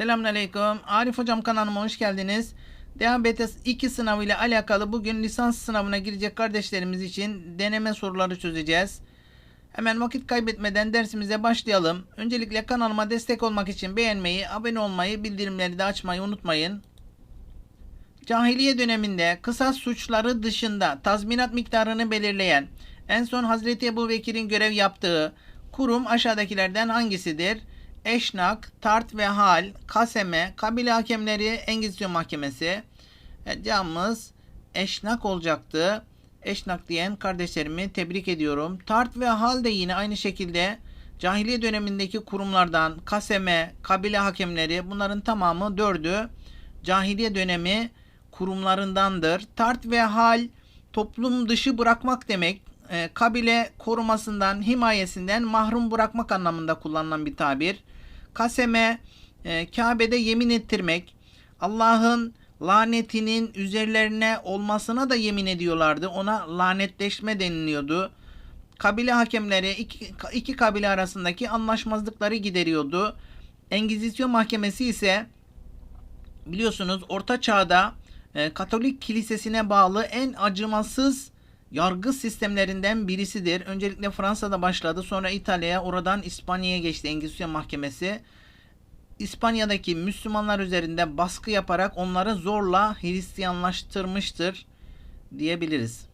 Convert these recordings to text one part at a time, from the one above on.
Selamünaleyküm. Arif Hocam kanalıma hoş geldiniz. Diyabetes 2 sınavı ile alakalı bugün lisans sınavına girecek kardeşlerimiz için deneme soruları çözeceğiz. Hemen vakit kaybetmeden dersimize başlayalım. Öncelikle kanalıma destek olmak için beğenmeyi, abone olmayı, bildirimleri de açmayı unutmayın. Cahiliye döneminde kısas suçları dışında tazminat miktarını belirleyen en son Hazreti Ebu Bekir'in görev yaptığı kurum aşağıdakilerden hangisidir? Eşnak, Tart ve Hal, Kaseme, Kabile Hakemleri, Engizisyon Mahkemesi. Evet, Eşnak olacaktı. Eşnak diyen kardeşlerimi tebrik ediyorum. Tart ve Hal de yine aynı şekilde cahiliye dönemindeki kurumlardan Kaseme, Kabile Hakemleri bunların tamamı dördü cahiliye dönemi kurumlarındandır. Tart ve Hal toplum dışı bırakmak demek. E, kabile korumasından, himayesinden mahrum bırakmak anlamında kullanılan bir tabir. Kaseme, e, Kabe'de yemin ettirmek. Allah'ın lanetinin üzerlerine olmasına da yemin ediyorlardı. Ona lanetleşme deniliyordu. Kabile hakemleri iki, iki kabile arasındaki anlaşmazlıkları gideriyordu. Engizisyon mahkemesi ise biliyorsunuz Orta Çağ'da e, Katolik kilisesine bağlı en acımasız yargı sistemlerinden birisidir. Öncelikle Fransa'da başladı. Sonra İtalya'ya, oradan İspanya'ya geçti Engizisyon Mahkemesi. İspanya'daki Müslümanlar üzerinde baskı yaparak onları zorla Hristiyanlaştırmıştır diyebiliriz.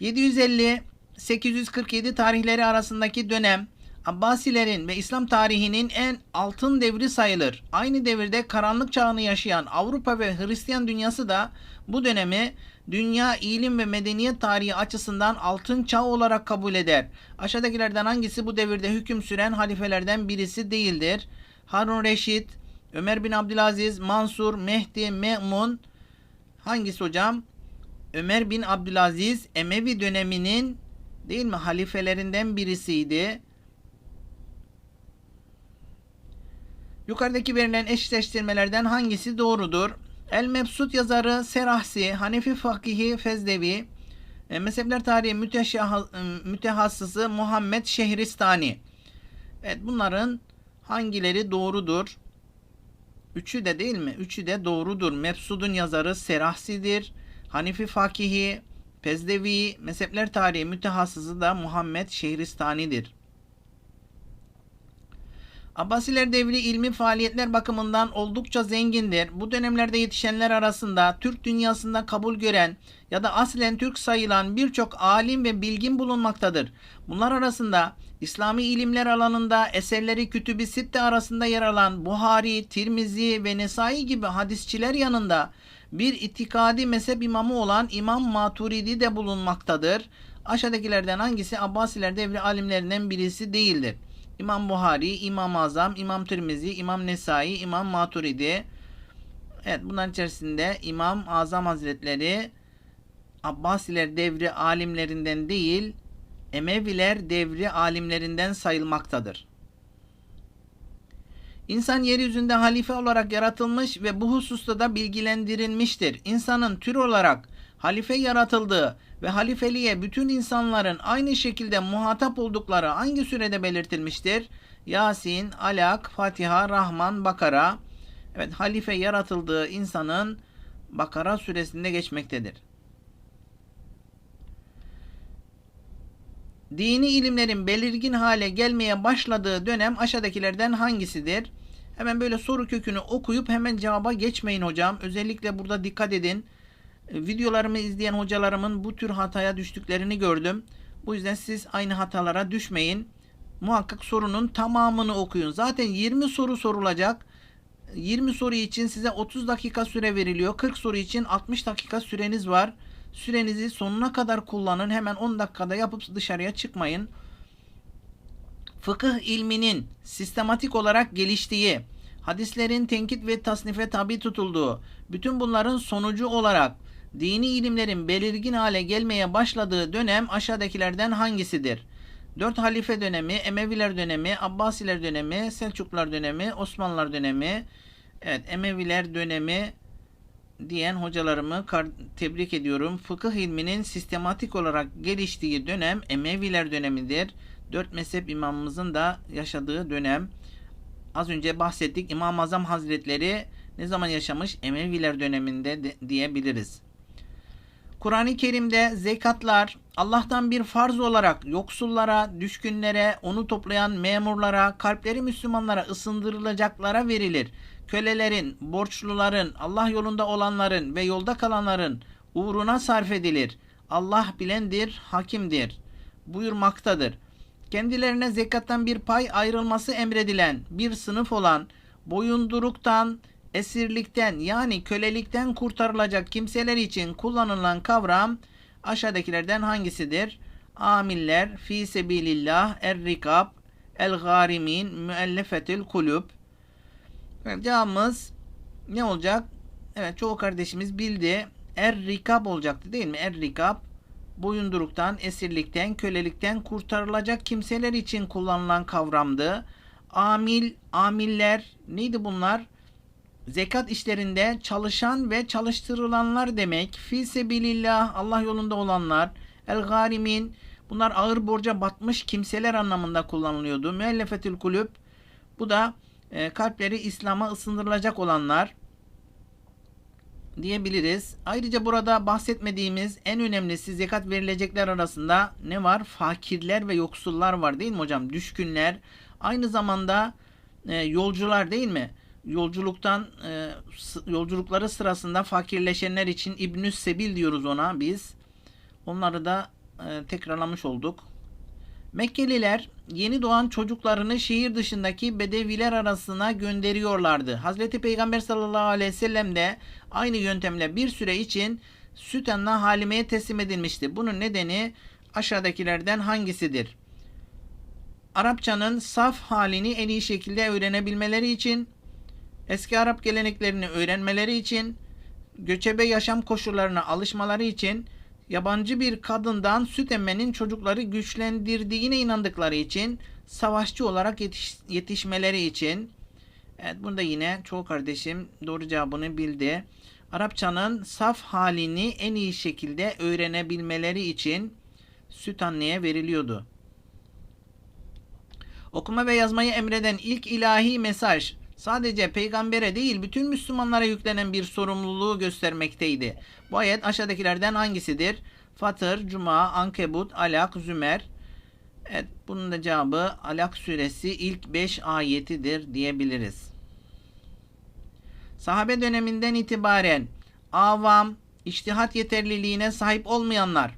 750-847 tarihleri arasındaki dönem Abbasilerin ve İslam tarihinin en altın devri sayılır. Aynı devirde karanlık çağını yaşayan Avrupa ve Hristiyan dünyası da bu dönemi dünya ilim ve medeniyet tarihi açısından altın çağ olarak kabul eder. Aşağıdakilerden hangisi bu devirde hüküm süren halifelerden birisi değildir? Harun Reşit, Ömer bin Abdülaziz, Mansur, Mehdi, Me'mun hangisi hocam? Ömer bin Abdülaziz Emevi döneminin değil mi halifelerinden birisiydi. Yukarıdaki verilen eşleştirmelerden hangisi doğrudur? El Mebsut yazarı Serahsi, Hanefi Fakihi Fezdevi, e, mezhepler tarihi müteşah- mütehassısı Muhammed Şehristani. Evet bunların hangileri doğrudur? Üçü de değil mi? Üçü de doğrudur. Mebsud'un yazarı Serahsi'dir. Hanefi Fakihi, Fezdevi, mezhepler tarihi mütehassısı da Muhammed Şehristani'dir. Abbasiler devri ilmi faaliyetler bakımından oldukça zengindir. Bu dönemlerde yetişenler arasında Türk dünyasında kabul gören ya da aslen Türk sayılan birçok alim ve bilgin bulunmaktadır. Bunlar arasında İslami ilimler alanında eserleri Kütüb-i Sitte arasında yer alan Buhari, Tirmizi ve Nesai gibi hadisçiler yanında bir itikadi mezhep imamı olan İmam Maturidi de bulunmaktadır. Aşağıdakilerden hangisi Abbasiler devri alimlerinden birisi değildir? İmam Buhari, İmam Azam, İmam Tirmizi, İmam Nesai, İmam Maturidi. Evet bunların içerisinde İmam Azam Hazretleri Abbasiler devri alimlerinden değil, Emeviler devri alimlerinden sayılmaktadır. İnsan yeryüzünde halife olarak yaratılmış ve bu hususta da bilgilendirilmiştir. İnsanın tür olarak halife yaratıldığı ve halifeliğe bütün insanların aynı şekilde muhatap oldukları hangi sürede belirtilmiştir? Yasin, Alak, Fatiha, Rahman, Bakara. Evet halife yaratıldığı insanın Bakara suresinde geçmektedir. Dini ilimlerin belirgin hale gelmeye başladığı dönem aşağıdakilerden hangisidir? Hemen böyle soru kökünü okuyup hemen cevaba geçmeyin hocam. Özellikle burada dikkat edin. Videolarımı izleyen hocalarımın bu tür hataya düştüklerini gördüm. Bu yüzden siz aynı hatalara düşmeyin. Muhakkak sorunun tamamını okuyun. Zaten 20 soru sorulacak. 20 soru için size 30 dakika süre veriliyor. 40 soru için 60 dakika süreniz var. Sürenizi sonuna kadar kullanın. Hemen 10 dakikada yapıp dışarıya çıkmayın. Fıkıh ilminin sistematik olarak geliştiği, hadislerin tenkit ve tasnife tabi tutulduğu, bütün bunların sonucu olarak dini ilimlerin belirgin hale gelmeye başladığı dönem aşağıdakilerden hangisidir? Dört halife dönemi, Emeviler dönemi, Abbasiler dönemi, Selçuklular dönemi, Osmanlılar dönemi. Evet, Emeviler dönemi diyen hocalarımı tebrik ediyorum. Fıkıh ilminin sistematik olarak geliştiği dönem Emeviler dönemidir. Dört mezhep imamımızın da yaşadığı dönem. Az önce bahsettik İmam-ı Azam Hazretleri ne zaman yaşamış? Emeviler döneminde de, diyebiliriz. Kur'an-ı Kerim'de zekatlar Allah'tan bir farz olarak yoksullara, düşkünlere, onu toplayan memurlara, kalpleri Müslümanlara ısındırılacaklara verilir. Kölelerin, borçluların, Allah yolunda olanların ve yolda kalanların uğruna sarf edilir. Allah bilendir, hakimdir. Buyurmaktadır. Kendilerine zekattan bir pay ayrılması emredilen bir sınıf olan boyunduruktan, esirlikten yani kölelikten kurtarılacak kimseler için kullanılan kavram aşağıdakilerden hangisidir? Amiller, fi sebilillah, er-rikab, el-garimin, müellefetil kulüp. Evet, cevabımız ne olacak? Evet çoğu kardeşimiz bildi. Er-rikab olacaktı değil mi? Er-rikab boyunduruktan, esirlikten, kölelikten kurtarılacak kimseler için kullanılan kavramdı. Amil, amiller neydi bunlar? Zekat işlerinde çalışan ve çalıştırılanlar demek. Fi sebilillah Allah yolunda olanlar. El garimin bunlar ağır borca batmış kimseler anlamında kullanılıyordu. Müellefetül kulüp bu da e, kalpleri İslam'a ısındırılacak olanlar diyebiliriz. Ayrıca burada bahsetmediğimiz en önemlisi zekat verilecekler arasında ne var? Fakirler ve yoksullar var değil mi hocam? Düşkünler. Aynı zamanda e, yolcular değil mi? Yolculuktan e, yolculukları sırasında fakirleşenler için İbnü Sebil diyoruz ona biz. Onları da e, tekrarlamış olduk. Mekkeliler yeni doğan çocuklarını şehir dışındaki bedeviler arasına gönderiyorlardı. Hazreti Peygamber sallallahu aleyhi ve sellem de aynı yöntemle bir süre için süt anna Halime'ye teslim edilmişti. Bunun nedeni aşağıdakilerden hangisidir? Arapçanın saf halini en iyi şekilde öğrenebilmeleri için, eski Arap geleneklerini öğrenmeleri için, göçebe yaşam koşullarına alışmaları için, yabancı bir kadından süt emmenin çocukları güçlendirdiğine inandıkları için, savaşçı olarak yetiş, yetişmeleri için, evet bunda yine çoğu kardeşim doğru cevabını bildi. Arapçanın saf halini en iyi şekilde öğrenebilmeleri için süt anneye veriliyordu. Okuma ve yazmayı emreden ilk ilahi mesaj sadece peygambere değil bütün Müslümanlara yüklenen bir sorumluluğu göstermekteydi. Bu ayet aşağıdakilerden hangisidir? Fatır, Cuma, Ankebut, Alak, Zümer. Evet bunun da cevabı Alak suresi ilk 5 ayetidir diyebiliriz. Sahabe döneminden itibaren avam, iştihat yeterliliğine sahip olmayanlar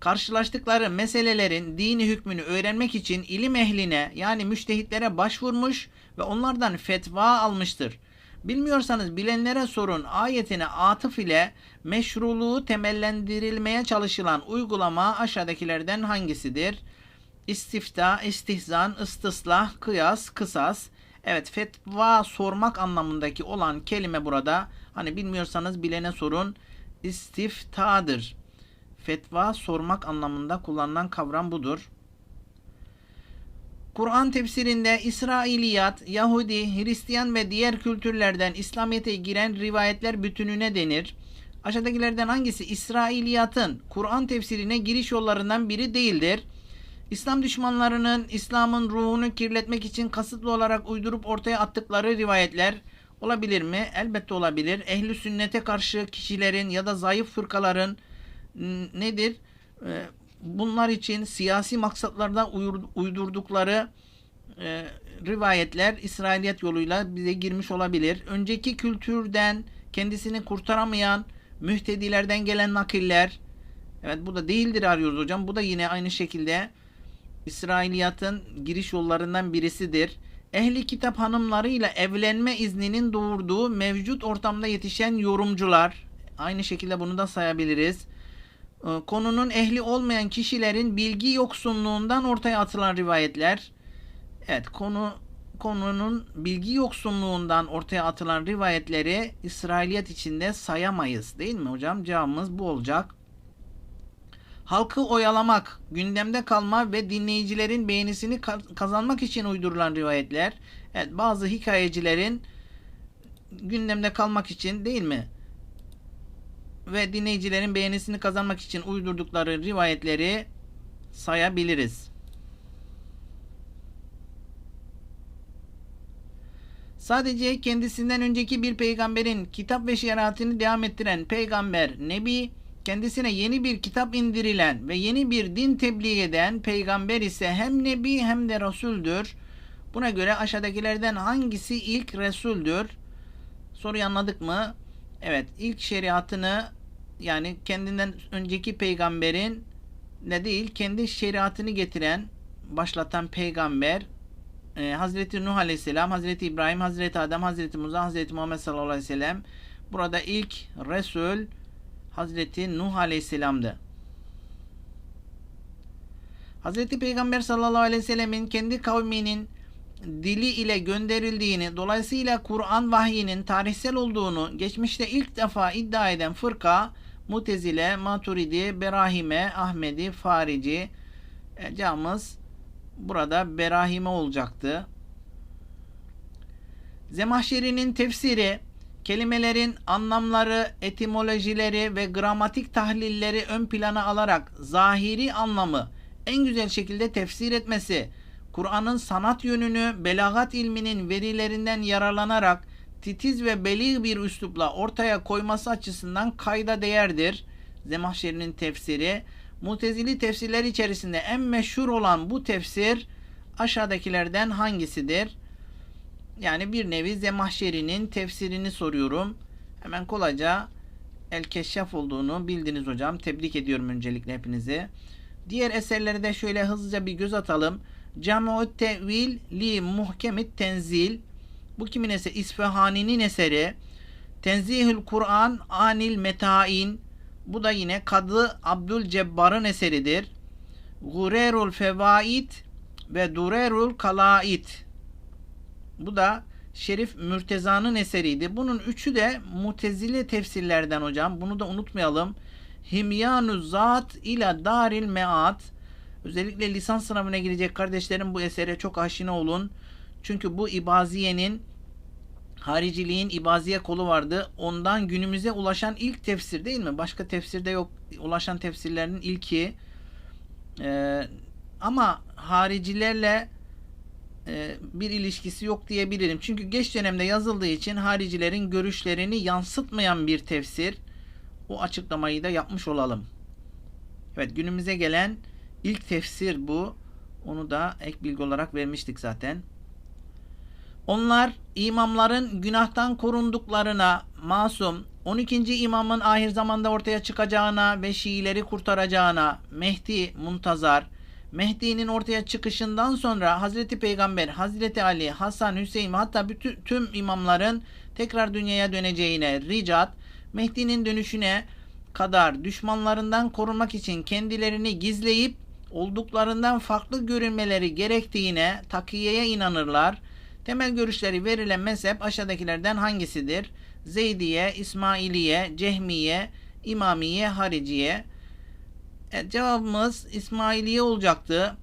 karşılaştıkları meselelerin dini hükmünü öğrenmek için ilim ehline yani müştehitlere başvurmuş ve onlardan fetva almıştır. Bilmiyorsanız bilenlere sorun ayetine atıf ile meşruluğu temellendirilmeye çalışılan uygulama aşağıdakilerden hangisidir? İstifta, istihzan, istislah, kıyas, kısas. Evet fetva sormak anlamındaki olan kelime burada. Hani bilmiyorsanız bilene sorun istiftadır fetva sormak anlamında kullanılan kavram budur. Kur'an tefsirinde İsrailiyat, Yahudi, Hristiyan ve diğer kültürlerden İslamiyet'e giren rivayetler bütününe denir. Aşağıdakilerden hangisi İsrailiyatın Kur'an tefsirine giriş yollarından biri değildir? İslam düşmanlarının İslam'ın ruhunu kirletmek için kasıtlı olarak uydurup ortaya attıkları rivayetler olabilir mi? Elbette olabilir. Ehli sünnete karşı kişilerin ya da zayıf fırkaların nedir? Ee, bunlar için siyasi maksatlarda uydurdukları e, rivayetler İsrailiyet yoluyla bize girmiş olabilir. Önceki kültürden kendisini kurtaramayan mühtedilerden gelen nakiller evet bu da değildir arıyoruz hocam. Bu da yine aynı şekilde İsrailiyatın giriş yollarından birisidir. Ehli kitap hanımlarıyla evlenme izninin doğurduğu mevcut ortamda yetişen yorumcular aynı şekilde bunu da sayabiliriz. Ee, konunun ehli olmayan kişilerin bilgi yoksunluğundan ortaya atılan rivayetler. Evet konu konunun bilgi yoksunluğundan ortaya atılan rivayetleri İsrailiyet içinde sayamayız değil mi hocam? Cevabımız bu olacak. Halkı oyalamak, gündemde kalma ve dinleyicilerin beğenisini kazanmak için uydurulan rivayetler. Evet bazı hikayecilerin gündemde kalmak için değil mi? Ve dinleyicilerin beğenisini kazanmak için uydurdukları rivayetleri sayabiliriz. Sadece kendisinden önceki bir peygamberin kitap ve şeriatını devam ettiren peygamber, nebi, kendisine yeni bir kitap indirilen ve yeni bir din tebliğ eden peygamber ise hem nebi hem de resuldür. Buna göre aşağıdakilerden hangisi ilk resuldür? Soruyu anladık mı? Evet, ilk şeriatını yani kendinden önceki peygamberin ne değil, kendi şeriatını getiren, başlatan peygamber e, Hazreti Nuh Aleyhisselam, Hazreti İbrahim, Hazreti Adem, Hazreti Musa, Hazreti Muhammed sallallahu aleyhi ve sellem. Burada ilk Resul Hazreti Nuh Aleyhisselam'dı. Hazreti Peygamber sallallahu aleyhi ve sellemin kendi kavminin dili ile gönderildiğini, dolayısıyla Kur'an vahyinin tarihsel olduğunu geçmişte ilk defa iddia eden fırka Mutezile, Maturidi, Berahime, Ahmedi, Farici e, camız burada Berahime olacaktı. Zemahşeri'nin tefsiri kelimelerin anlamları, etimolojileri ve gramatik tahlilleri ön plana alarak zahiri anlamı en güzel şekilde tefsir etmesi, Kur'an'ın sanat yönünü belagat ilminin verilerinden yararlanarak titiz ve beli bir üslupla ortaya koyması açısından kayda değerdir. Zemahşeri'nin tefsiri. Mutezili tefsirler içerisinde en meşhur olan bu tefsir aşağıdakilerden hangisidir? Yani bir nevi Zemahşeri'nin tefsirini soruyorum. Hemen kolayca El Keşşaf olduğunu bildiniz hocam. Tebrik ediyorum öncelikle hepinizi. Diğer eserleri de şöyle hızlıca bir göz atalım. Cami'ut Tevil li Muhkemit Tenzil bu kimin eseri? İsfahani'nin eseri. Tenzihül Kur'an Anil Metain bu da yine Kadı Abdülcebbar'ın eseridir. Gurerul Fevaid ve Durerul Kalait bu da Şerif Mürteza'nın eseriydi. Bunun üçü de mutezile tefsirlerden hocam. Bunu da unutmayalım. Himyanu Zat ila Daril Meat. Özellikle lisans sınavına girecek kardeşlerim bu esere çok aşina olun. Çünkü bu İbaziye'nin hariciliğin İbaziye kolu vardı. Ondan günümüze ulaşan ilk tefsir değil mi? Başka tefsirde yok. Ulaşan tefsirlerin ilki. Ee, ama haricilerle e, bir ilişkisi yok diyebilirim. Çünkü geç dönemde yazıldığı için haricilerin görüşlerini yansıtmayan bir tefsir. O açıklamayı da yapmış olalım. Evet günümüze gelen ilk tefsir bu. Onu da ek bilgi olarak vermiştik zaten. Onlar imamların günahtan korunduklarına masum, 12. imamın ahir zamanda ortaya çıkacağına ve Şiileri kurtaracağına, Mehdi, Muntazar, Mehdi'nin ortaya çıkışından sonra Hazreti Peygamber, Hazreti Ali, Hasan, Hüseyin hatta bütün tüm imamların tekrar dünyaya döneceğine, ricat, Mehdi'nin dönüşüne kadar düşmanlarından korunmak için kendilerini gizleyip olduklarından farklı görünmeleri gerektiğine takiyeye inanırlar. Temel görüşleri verilen mezhep aşağıdakilerden hangisidir? Zeydiye, İsmailiye, Cehmiye, İmamiye, Hariciye. Evet, cevabımız İsmailiye olacaktı.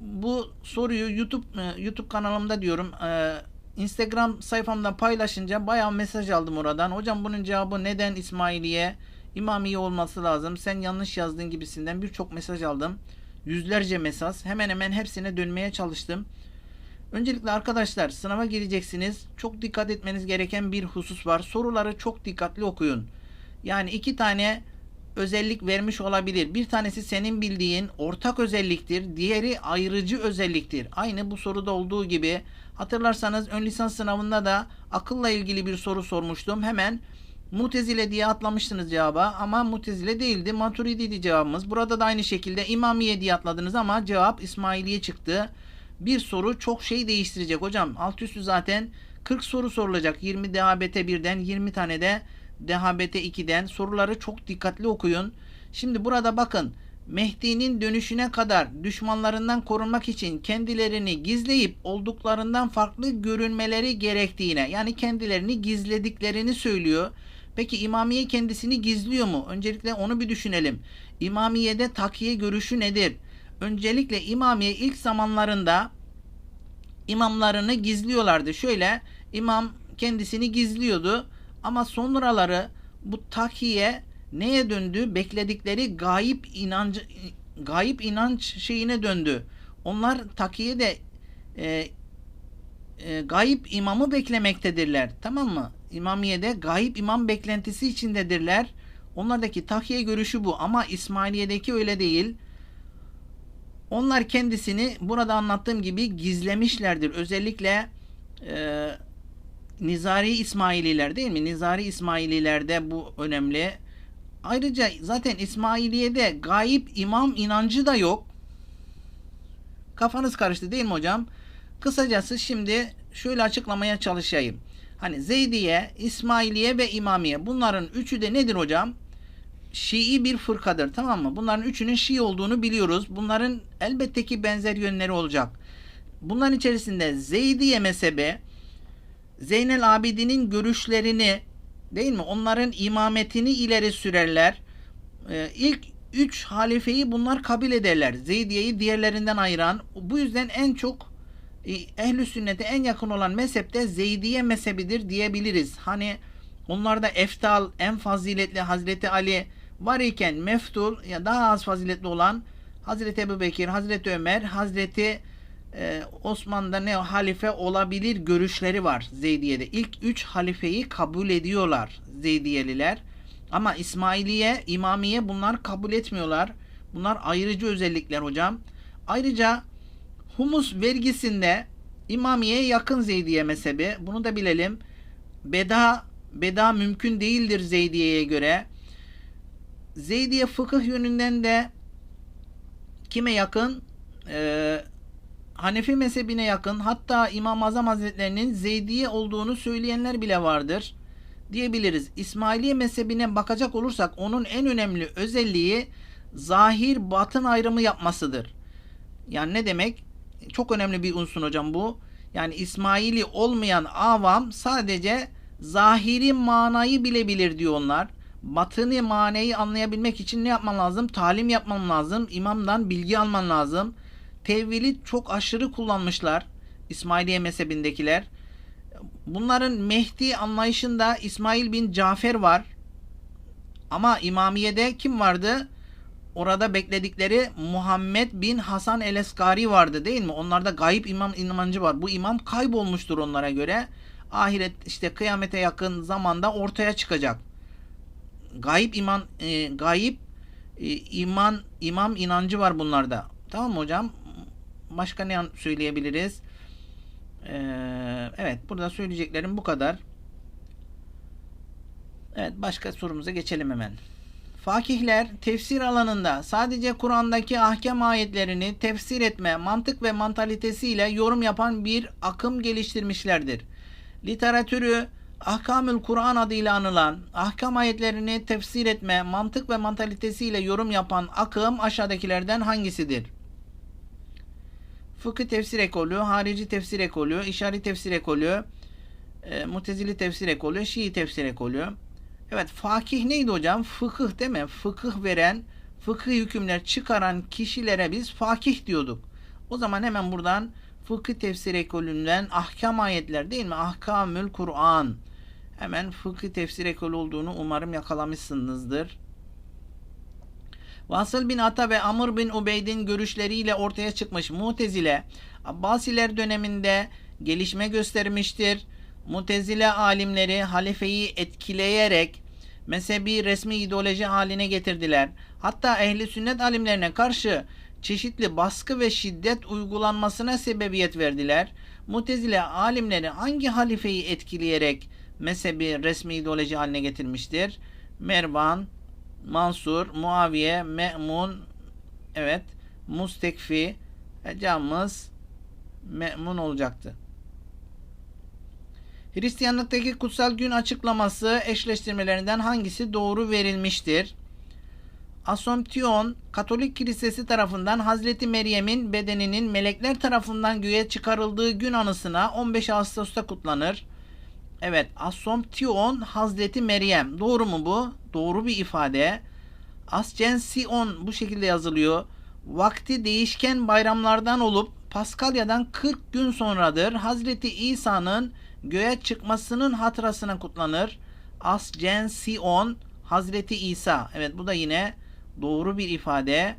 Bu soruyu YouTube e, YouTube kanalımda diyorum. E, Instagram sayfamda paylaşınca bayağı mesaj aldım oradan. Hocam bunun cevabı neden İsmailiye? İmamiye olması lazım. Sen yanlış yazdın gibisinden birçok mesaj aldım. Yüzlerce mesaj. Hemen hemen hepsine dönmeye çalıştım. Öncelikle arkadaşlar sınava gireceksiniz. Çok dikkat etmeniz gereken bir husus var. Soruları çok dikkatli okuyun. Yani iki tane özellik vermiş olabilir. Bir tanesi senin bildiğin ortak özelliktir. Diğeri ayrıcı özelliktir. Aynı bu soruda olduğu gibi hatırlarsanız ön lisans sınavında da akılla ilgili bir soru sormuştum. Hemen Mutezile diye atlamıştınız cevaba ama Mutezile değildi. Maturidiydi cevabımız. Burada da aynı şekilde İmamiye diye atladınız ama cevap İsmailiye çıktı. Bir soru çok şey değiştirecek hocam. Alt üstü zaten 40 soru sorulacak. 20 DHBT 1'den 20 tane de DHBT 2'den soruları çok dikkatli okuyun. Şimdi burada bakın Mehdi'nin dönüşüne kadar düşmanlarından korunmak için kendilerini gizleyip olduklarından farklı görünmeleri gerektiğine yani kendilerini gizlediklerini söylüyor. Peki İmamiye kendisini gizliyor mu? Öncelikle onu bir düşünelim. İmamiye'de takiye görüşü nedir? Öncelikle İmamiye ilk zamanlarında imamlarını gizliyorlardı. Şöyle imam kendisini gizliyordu ama sonraları bu takiye neye döndü? Bekledikleri gayip inancı gayip inanç şeyine döndü. Onlar takiye de e, e, gayip imamı beklemektedirler. Tamam mı? İmamiye'de gayip imam beklentisi içindedirler. Onlardaki tahiye görüşü bu ama İsmailiye'deki öyle değil. Onlar kendisini burada anlattığım gibi gizlemişlerdir. Özellikle e, Nizari İsmaililer değil mi? Nizari İsmaililerde bu önemli. Ayrıca zaten İsmailiye'de gayip imam inancı da yok. Kafanız karıştı değil mi hocam? Kısacası şimdi şöyle açıklamaya çalışayım. Hani Zeydiye, İsmailiye ve İmamiye bunların üçü de nedir hocam? Şii bir fırkadır tamam mı? Bunların üçünün Şii olduğunu biliyoruz. Bunların elbette ki benzer yönleri olacak. Bunların içerisinde Zeydiye mezhebi Zeynel Abidin'in görüşlerini değil mi? Onların imametini ileri sürerler. Ee, ilk üç halifeyi bunlar kabul ederler. Zeydiye'yi diğerlerinden ayıran. Bu yüzden en çok e, ehli sünnete en yakın olan mezhepte Zeydiye mezhebidir diyebiliriz. Hani onlarda eftal en faziletli Hazreti Ali var iken meftul ya daha az faziletli olan Hazreti Ebu Bekir, Hazreti Ömer, Hazreti e, Osman'da ne halife olabilir görüşleri var Zeydiye'de. İlk üç halifeyi kabul ediyorlar Zeydiyeliler. Ama İsmailiye, İmamiye bunlar kabul etmiyorlar. Bunlar ayrıcı özellikler hocam. Ayrıca humus vergisinde İmamiye'ye yakın Zeydiye mezhebi. Bunu da bilelim. Beda beda mümkün değildir Zeydiye'ye göre. Zeydiye fıkıh yönünden de kime yakın? Ee, Hanefi mezhebine yakın. Hatta İmam-ı Azam Hazretlerinin Zeydiye olduğunu söyleyenler bile vardır diyebiliriz. İsmailiye mezhebine bakacak olursak onun en önemli özelliği zahir batın ayrımı yapmasıdır. Yani ne demek? Çok önemli bir unsur hocam bu. Yani İsmaili olmayan avam sadece zahiri manayı bilebilir diyor onlar. Batını manayı anlayabilmek için ne yapman lazım? Talim yapman lazım. İmamdan bilgi alman lazım. Tevhili çok aşırı kullanmışlar. İsmailiye mezhebindekiler. Bunların Mehdi anlayışında İsmail bin Cafer var. Ama İmamiye'de kim vardı? Orada bekledikleri Muhammed bin Hasan el-Eskari vardı değil mi? Onlarda gayip imam inancı var. Bu imam kaybolmuştur onlara göre. Ahiret işte kıyamete yakın zamanda ortaya çıkacak. Gayip iman e, gayip e, iman imam inancı var bunlarda. Tamam mı hocam? Başka ne söyleyebiliriz? Ee, evet burada söyleyeceklerim bu kadar. Evet başka sorumuza geçelim hemen. Fakihler tefsir alanında sadece Kur'an'daki ahkam ayetlerini tefsir etme, mantık ve mantalitesiyle yorum yapan bir akım geliştirmişlerdir. Literatürü Ahkamül Kur'an adıyla anılan ahkam ayetlerini tefsir etme, mantık ve mantalitesiyle yorum yapan akım aşağıdakilerden hangisidir? Fıkıh tefsir ekolü, harici tefsir ekolü, işari tefsir ekolü, e, mutezili tefsir ekolü, şii tefsir ekolü. Evet fakih neydi hocam? Fıkıh değil mi? Fıkıh veren, fıkıh hükümler çıkaran kişilere biz fakih diyorduk. O zaman hemen buradan fıkıh tefsir ekolünden ahkam ayetler değil mi? Ahkamül Kur'an. Hemen fıkıh tefsir ekolü olduğunu umarım yakalamışsınızdır. Vasıl bin Ata ve Amr bin Ubeyd'in görüşleriyle ortaya çıkmış Mutezile, Abbasiler döneminde gelişme göstermiştir. Mutezile alimleri halifeyi etkileyerek mezhebi resmi ideoloji haline getirdiler. Hatta ehli sünnet alimlerine karşı çeşitli baskı ve şiddet uygulanmasına sebebiyet verdiler. Mutezile alimleri hangi halifeyi etkileyerek mezhebi resmi ideoloji haline getirmiştir? Mervan, Mansur, Muaviye, Me'mun, evet, Mustekfi, camımız Me'mun olacaktı. Hristiyanlıktaki kutsal gün açıklaması eşleştirmelerinden hangisi doğru verilmiştir? Asomption, Katolik Kilisesi tarafından Hazreti Meryem'in bedeninin melekler tarafından göğe çıkarıldığı gün anısına 15 Ağustos'ta kutlanır. Evet, Assomption Hazreti Meryem. Doğru mu bu? Doğru bir ifade. Ascension bu şekilde yazılıyor. Vakti değişken bayramlardan olup Paskalya'dan 40 gün sonradır. Hazreti İsa'nın göğe çıkmasının hatırasına kutlanır. Ascension Hazreti İsa. Evet bu da yine doğru bir ifade.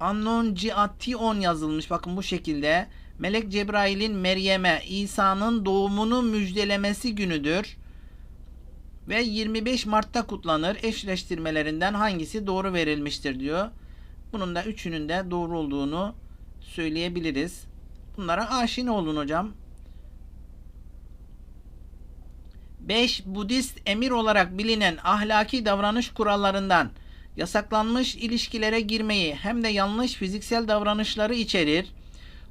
Annunciation yazılmış. Bakın bu şekilde. Melek Cebrail'in Meryem'e İsa'nın doğumunu müjdelemesi günüdür ve 25 Mart'ta kutlanır. Eşleştirmelerinden hangisi doğru verilmiştir diyor. Bunun da üçünün de doğru olduğunu söyleyebiliriz. Bunlara aşina olun hocam. 5. Budist emir olarak bilinen ahlaki davranış kurallarından yasaklanmış ilişkilere girmeyi hem de yanlış fiziksel davranışları içerir.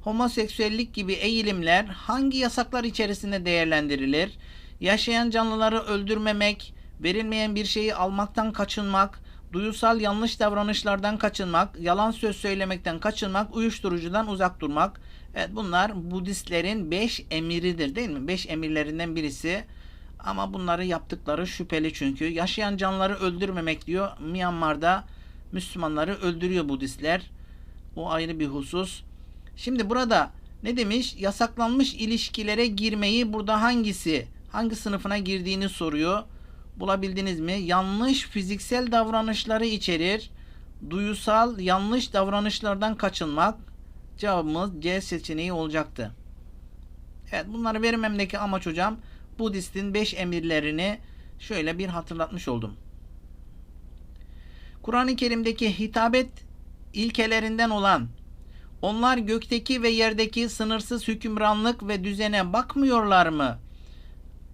Homoseksüellik gibi eğilimler hangi yasaklar içerisinde değerlendirilir? Yaşayan canlıları öldürmemek, verilmeyen bir şeyi almaktan kaçınmak, duyusal yanlış davranışlardan kaçınmak, yalan söz söylemekten kaçınmak, uyuşturucudan uzak durmak. Evet bunlar Budistlerin 5 emiridir değil mi? 5 emirlerinden birisi. Ama bunları yaptıkları şüpheli çünkü. Yaşayan canlıları öldürmemek diyor. Myanmar'da Müslümanları öldürüyor Budistler. O ayrı bir husus. Şimdi burada ne demiş? Yasaklanmış ilişkilere girmeyi burada hangisi, hangi sınıfına girdiğini soruyor. Bulabildiniz mi? Yanlış fiziksel davranışları içerir. Duyusal yanlış davranışlardan kaçınmak. Cevabımız C seçeneği olacaktı. Evet bunları vermemdeki amaç hocam Budist'in 5 emirlerini şöyle bir hatırlatmış oldum. Kur'an-ı Kerim'deki hitabet ilkelerinden olan onlar gökteki ve yerdeki sınırsız hükümranlık ve düzene bakmıyorlar mı?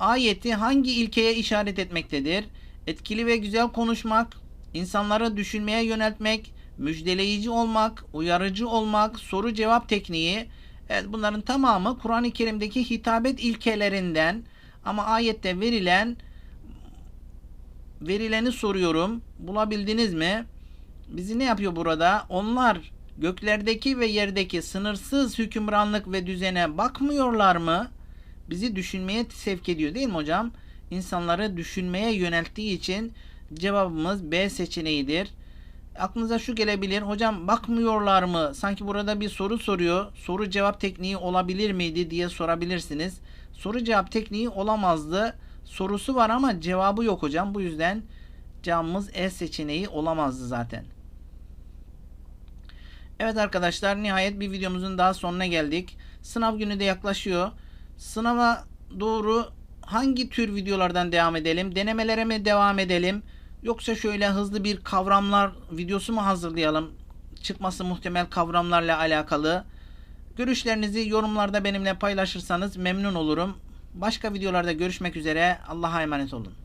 Ayeti hangi ilkeye işaret etmektedir? Etkili ve güzel konuşmak, insanları düşünmeye yöneltmek, müjdeleyici olmak, uyarıcı olmak, soru cevap tekniği. Evet bunların tamamı Kur'an-ı Kerim'deki hitabet ilkelerinden ama ayette verilen verileni soruyorum. Bulabildiniz mi? Bizi ne yapıyor burada? Onlar göklerdeki ve yerdeki sınırsız hükümranlık ve düzene bakmıyorlar mı? Bizi düşünmeye sevk ediyor değil mi hocam? İnsanları düşünmeye yönelttiği için cevabımız B seçeneğidir. Aklınıza şu gelebilir. Hocam bakmıyorlar mı? Sanki burada bir soru soruyor. Soru cevap tekniği olabilir miydi diye sorabilirsiniz. Soru cevap tekniği olamazdı. Sorusu var ama cevabı yok hocam. Bu yüzden cevabımız E seçeneği olamazdı zaten. Evet arkadaşlar nihayet bir videomuzun daha sonuna geldik. Sınav günü de yaklaşıyor. Sınava doğru hangi tür videolardan devam edelim? Denemelere mi devam edelim? Yoksa şöyle hızlı bir kavramlar videosu mu hazırlayalım? Çıkması muhtemel kavramlarla alakalı. Görüşlerinizi yorumlarda benimle paylaşırsanız memnun olurum. Başka videolarda görüşmek üzere. Allah'a emanet olun.